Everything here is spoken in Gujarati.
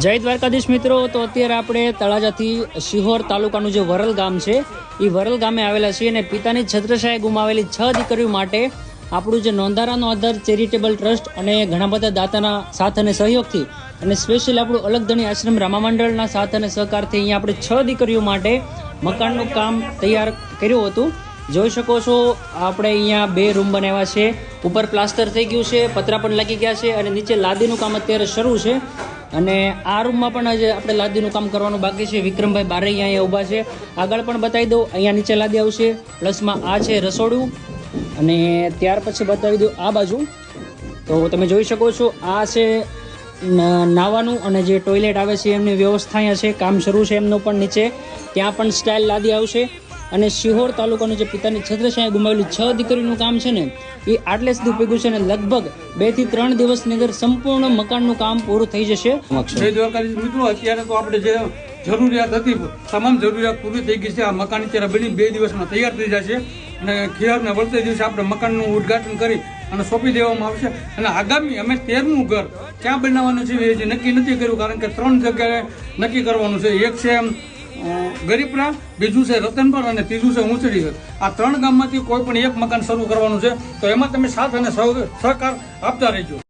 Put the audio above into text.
જય દ્વારકાધીશ મિત્રો. તો અત્યારે આપણે તળાજાથી શિહોર તાલુકાનું જે વરલ ગામ છે એ વરલ ગામે આવેલા છીએ અને પિતાની છત્રછાયા ગુમાવેલી છ દીકરીઓ માટે આપણું જે નોંધારાનો આધાર, ચેરિટેબલ ટ્રસ્ટ અને ઘણા બધા દાતાના સાથ અને સહયોગથી અને સ્પેશિયલ આપણું અલગધણી આશ્રમ રામા મંડળના સાથ અને સહકારથી અહીંયા આપણે છ દીકરીઓ માટે મકાનનું કામ તૈયાર કર્યું હતું. જોઈ શકો છો, આપણે અહીંયા બે રૂમ બનાવ્યા છે. ઉપર પ્લાસ્ટર થઈ ગયું છે, પતરા પણ લાગી ગયા છે અને નીચે લાદીનું કામ અત્યારે શરૂ છે. અને આ રૂમમાં પણ આજે આપણે લાદીનું કામ કરવાનું બાકી છે. વિક્રમભાઈ બારે અહીંયા ઊભા છે. આગળ પણ બતાવી દઉં. અહીંયા નીચે લાદી આવશે. પ્લસમાં આ છે રસોડું. અને ત્યાર પછી બતાવી દઉં આ બાજુ. તો તમે જોઈ શકો છો, આ છે નાવાનું અને જે ટોયલેટ આવે છે એમની વ્યવસ્થા અહીંયા છે. કામ શરૂ છે એમનું પણ નીચે. ત્યાં પણ સ્ટાઇલ લાદી આવશે. અને શિહોર તાલુકાનું જે પિતાની છત્રછાયા ગુમાવેલી છ દીકરીનું કામ છે ને એ આટલે સુધી ભેગું છે અને લગભગ બેથી ત્રણ દિવસની અંદર સંપૂર્ણ મકાનનું કામ પૂરું થઈ જશે. મિત્રો અત્યારે તો આપણે જે જરૂરિયાત હતી તમામ જરૂરિયાત પૂરી થઈ ગઈ છે. આ મકાન અત્યારે બની બે દિવસમાં તૈયાર થઈ જશે અને ખિયારને વળતે દિવસે આપણે મકાનનું ઉદ્ઘાટન કરી અને સોંપી દેવામાં આવશે. અને આગામી અમે તેરમું ઘર ક્યાં બનાવવાનું છે એ નક્કી નથી કર્યું કારણ કે ત્રણ જગ્યાએ નક્કી કરવાનું છે. એક છે અ, ગરીબરા બીજું છે રતનપર અને ત્રીજું છે ઊંચડી આ ત્રણ ગામમાંથી કોઈ પણ એક મકાન શરૂ કરવાનું છે, તો એમાં તમે સાથ અને સહ- સહકાર આપતા રહેજો.